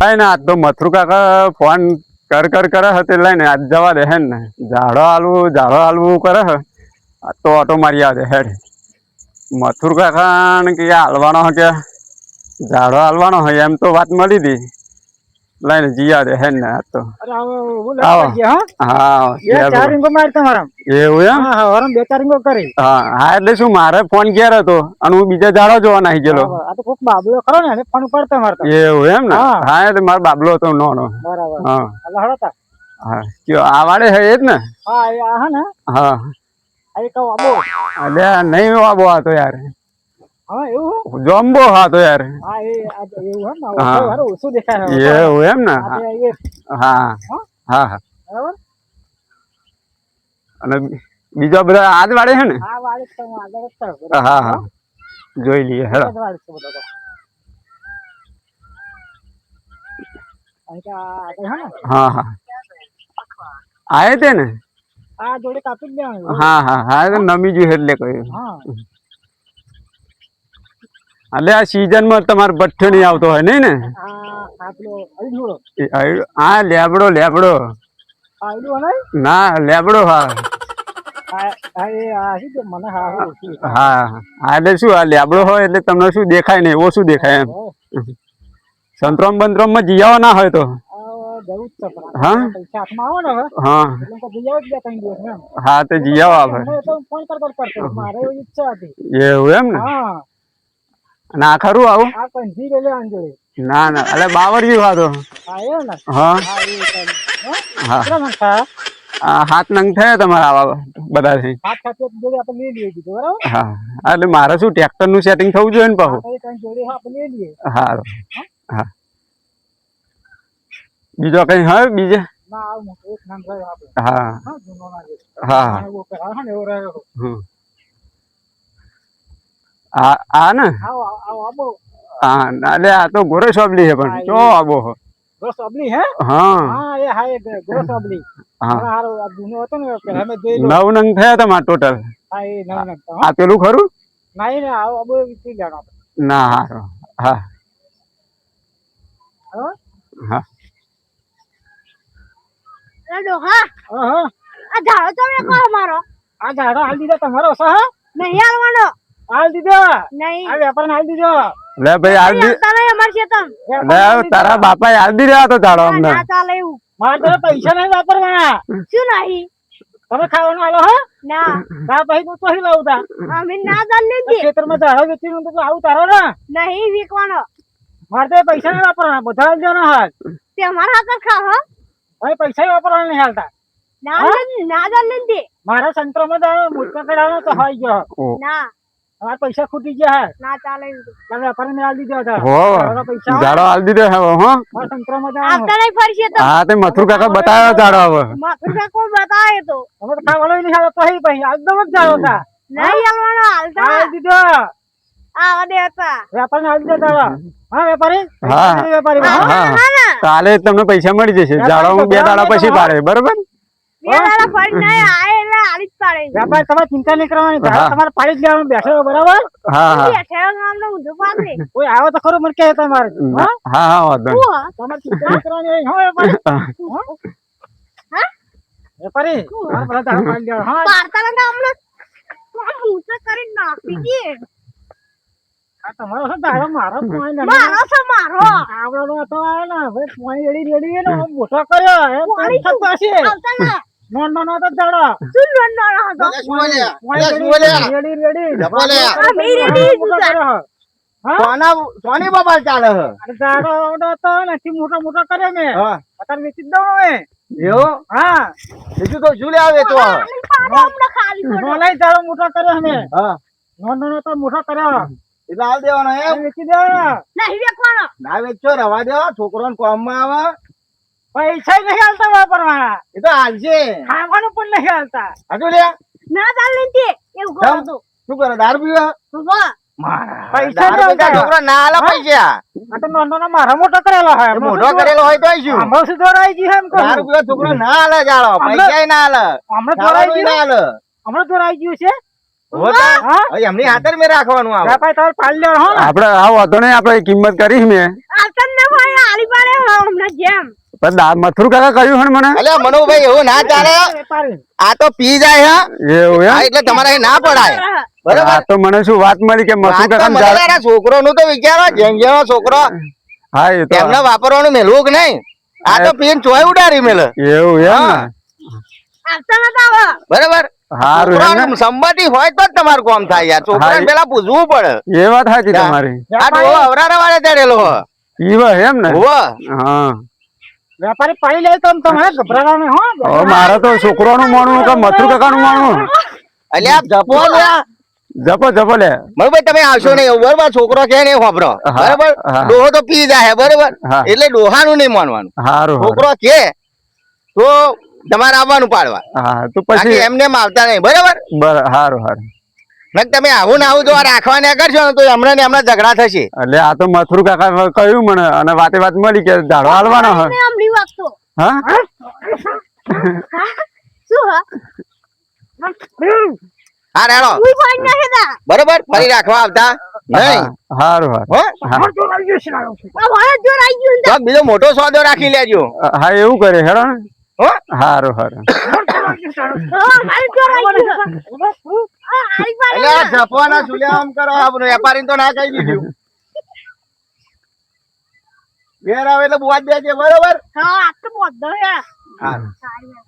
કઈ ના આજ તો મથુર કાકા ફોન કર કર કરે હે તે લઈને આજ જવા દે હે ને. ઝાડો હાલવું ઝાડો હાલવું કરે હે. તો ઓટો મારી આવે હેડ મથુર કાકા ને કે હાલવાનો કે? ઝાડો હાલવાનો હોય એમ તો વાત મળી હતી લઈને જીયા આવે હે ને તો. અરે. હા. એવું માર તમારા એવું એમ? હા બે ચાર રીંગો કરી. હા હા એટલે શું મારે ફોન ઘેર હતો? અને હું બીજા ઝાડો જોવા નાહી ગયેલો. આ તો કોક બાબલો ખરો ને ફોન પડતો મારતો. એવું એમ ને? હા. એટલે મારો બાબલો હતો નો બરાબર. હા. એટલે હળતા હા કયો આ વાડે હે એ જ ને? હા આ હે ને. હા. આ આબો. એટલે નહીં આબો હતો યાર. હા એવું જોમ્બો હા તો યાર. એવું એમ ને? હા હા? હા? અને બીજા બધા આજ વાળે છે ને. હા હા જોઈ લઈએ હેડો. હે હા હા. આયે તે ને? આ જોડે કાપી જ દેવાનું. હા હા હા નમી જ્યું એટલે કહ્યું. હા. એટલે આ સીઝનમાં તમારે ભઠ્ઠો નહીં આવતો હોય નહીં ને? હા લેબડો લેબડો. ના? લેબડો હા. હા એટલે શું આ લેબડો હોય એટલે તમને શું દેખાય નહીં શું દેખાય એમ. સંતરામ બંતરામમાં જીયાવા ના હોય તો. હા? ને તો જીયાવા આવે. એવી એવું એમ ને? હા આ ખરું આવું ના ના એટલે બાવરિયું હા તો હા ને? હા. હા. હા? હા. હાથ નંગ થયા તમારા આવા કીધું બરાબર? હા. હા, એટલે મારે શું ટ્રેક્ટરનું સેટિંગ થવું જોઈએ ને પાછું? હા હા? હા. બીજો કઈ હા બીજે? ના આવું એક નામ થયું આપણે. હા. હા ના જે હા આ ને? હા ના, એટલે આ તો ગોરે સોબલી છે પણ. ચો આબો હો. ગ્રોસ અબલી હે હા. હા એ હા એ ગ્રોસ અબલી હા. હારો આ જૂનો હતો ને પેલા મેં જોઈ લો. નવ નંગ થયા તમારા ટોટલ હા એ નવ તો, આ પેલું ખરું? ને હારું. હા હા. હા. અરે હા. હા આ ઝાડો તમે કહો મારો આ ઝાડો હાલ દીધો તમારો સહ હા? નહીં હાલવાનો. હાલ દીધો. નહીં. આ વેપાર હાલ દીધો. લે ભાઈ હાલ દી નહીં અમાર ખેતમ લે તારા બાપા હાલ દી રહ્યા તો તારો અમને. ના ચાલે એવું મારા તો પૈસા નહીં વાપરવાના. શું નહીં? તમે ખાવાનું આલો હો. ના. તા પછી તું તો લાવ તા? અમે ના ચાલે આ ખેતરમાં વેચી નું તો આવું તારો ના. નહીં વીકવાનો મારે તો પૈસા નહીં વાપરવાના. બધા જ જનો હાલ. તે અમારા હાથ ખા હો. હવે પૈસા વાપરવાના નહીં હાલતા. ના ના ના ને દે મારા સંતરોમાં તો મોટો કડાનો તો હોય ગયો ના. મારા પૈસા ખૂટી ગયા હે. ના ચાલે તમે વેપારીને હાલ દીધા હતા. હો પૈસા ઝાડો હાલ દીધો હે હો મારા સંતરોમાં જવાનું આવતા નહીં ફરશે તો. હા તે મથુર કાકા બતાવ્યો ઝાડો હવે માથું કોઈ બતાવે તો? તમે તો ખાવાનું નહીં હાલો પછી પછી. એકદમ જ જાડો હતા નહીં હાલવાનો હાલતા. હાલ દીધો. આવા દે હતા. વેપારીને હાલ દીધા તારા હા વેપારી? હા. વેપારી હા હા. હા કાલે તમને પૈસા મળી જશે. ઝાડો બે દાડા પછી પાડે બરોબર? તમારે ચિંતા નહીં કરવાની તમારે પાડી જ લેવાનું બેઠો બરાબર? કોઈ આવે તો ખરો મને કહે તમારે. હા? હા હા વાંધો તમારે ચિંતા કરવાની હા વેપારી હા. વેપારી મારા તમારો છે મારો મારો છે મારો. આવડો તો આવે ને ભાઈ પોણી રેડી રેડી મોટો કર્યો એ પોણી પોણી થતો હશે આવતા ના નોન નોન હતો હતો પોણી રેડી રેડી રેડી. આ મી રેડી. હા? સોના સોની બાબા ચાલે છે. અને ઝાડો આવડો હતો નથી મોટો મોટો કર્યો મેં. હા. અત્યારે વેચી દઉં હવે. એવું? હા. બીજું તો હમણાં ખાલી પડો નોનાય ઝાડો મોટો કર્યો અમે હા. નોન નોન હતો મોટો કર્યો. એટલે હાલ દેવાનો એમ. વેચી દેવાનો. નહીં વેચવાનો. ના વેચો રવા દો છોકરો કોમમાં આવે. પૈસા નહીં હાલતા વાપરવાના. એ તો હાલશે. ખાવાનું પણ નહીં હાલતા હજુ લે ના ચાલે તે એવું કરો તો શું કરે દારૂ પીવા? વાહ પૈસા છોકરો ના હાલે પૈસા. આ તો નોંધો ના મારા મોટો કરેલો હોય. મોટો કરેલો હોય તો શું આમાં શું દોરાઈ ગયું એમ કહું. દારૂ પીવા છોકરો ના હાલે જાળો હમણાં- પૈસા ના હાલે હમણાં દોરાઈ ગયું? ના હાલે હમણાં દોરાઈ ગયું છે? હો તો? હા? એમની હાથર મેં રાખવાનું આવે. વાતો નહીં આપડે કિંમત કરી મેં. જેમ. પણ મથુર કાકા કહ્યું હે મને? અલ્યા મનોભાઈ એવું ના ચાલે. આ તો પી જાય હા. એવું હા, એટલે તમારે ના પડાય. બરોબર? આ તો મને શું વાત મળી કે મથુર કાકા છોકરો નું તો વિચારો જેમ જેનો છોકરો. હા એ તો એમને વાપરવાનું મેલવું કે નહીં? આ તો પીન ચોય ઉડારી મેલે. એવું આવે. બરાબર? હોય તો તમારું કામ થાય યાર. છોકરા પેલા પૂછવું પડે. એ વાત સાચી તમારી. આ ડોહો અવરારા વાળે ચડેલો હો. ઈવા એમ ને? હા. વેપારી પાડી લે તો તમારે ગભરાવા નહીં હો? મારે તો છોકરાનું માનવું કે મથુર કાકાનું એટલે આપ જપો. જપો જપો લે બરોબર તમે આવશો નહીં. બરોબર છોકરો કે નહીં હોભરો હા, બરોબર? ડોહો તો પી જાય બરોબર? એટલે એટલે ડોહાનું નહીં માનવાનું. છોકરો કે તો તમારે આવવાનું પાડવા. હા તો પછી એમને એમ આવતા નહીં બરોબર? બરાબર હારું હારું. તમે આવું ને આવું જો આ રાખવા ને કરશો ને તો હમણાં ને હમણાં ઝઘડા થશે. એટલે આ તો મથુર કાકા કહ્યું મને અને વાતે વાત મળી કે ઝાડો હાલવાનો હે હા. રેડો. બરોબર? ફરી રાખવા આવતા? નહીં? હા, હારું હારું. હો? હા. જો આવી ગયું છે લાલો. આ વાળા જોર આવી ગયું ને તો બીજો મોટો સોદો રાખી લેજો. હા એવું કરે હેડો હારું હારું. જપવાના સુલ્યા આમ કરો આ બધું વેપારી તો ના કહી દીધું. ઘેર આવે એટલે બુવા દેજે બરોબર? હા આ તો બધો હે હા. સારી. વાત.